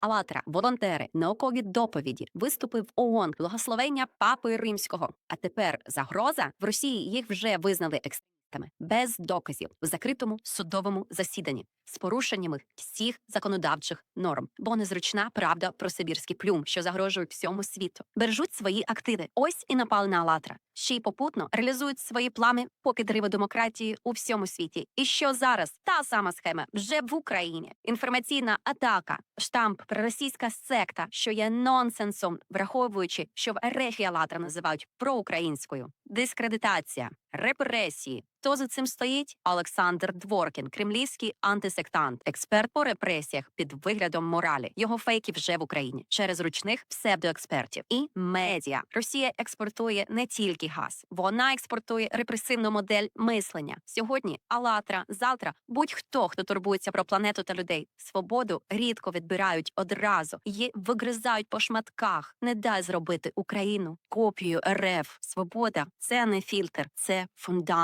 Алатра, волонтери, наукові доповіді, виступи в ООН, благословення папи римського. А тепер загроза в Росії їх вже визнали екстремістами без доказів в закритому судовому засіданні з порушеннями всіх законодавчих норм, бо незручна правда про сибірський плюм, що загрожує всьому світу. Бережуть свої активи. Ось і напали на Алатра. Ще й попутно реалізують свої плани по підриву демократії у всьому світі. І що зараз та сама схема вже в Україні. Інформаційна атака, штамп проросійська секта, що є нонсенсом, враховуючи, що в РФ Алатра називають проукраїнською, дискредитація, репресії. Хто за цим стоїть? Олександр Дворкін, кремлівський антисектант, експерт по репресіях під виглядом моралі. Його фейки вже в Україні через ручних псевдоекспертів і медіа. Росія експортує не тільки газ, вона експортує репресивну модель мислення. Сьогодні Алатра, завтра будь-хто, хто турбується про планету та людей. Свободу рідко відбирають одразу, її вигризають по шматках. Не дай зробити Україну копію РФ. Свобода це не фільтр, це фундамент.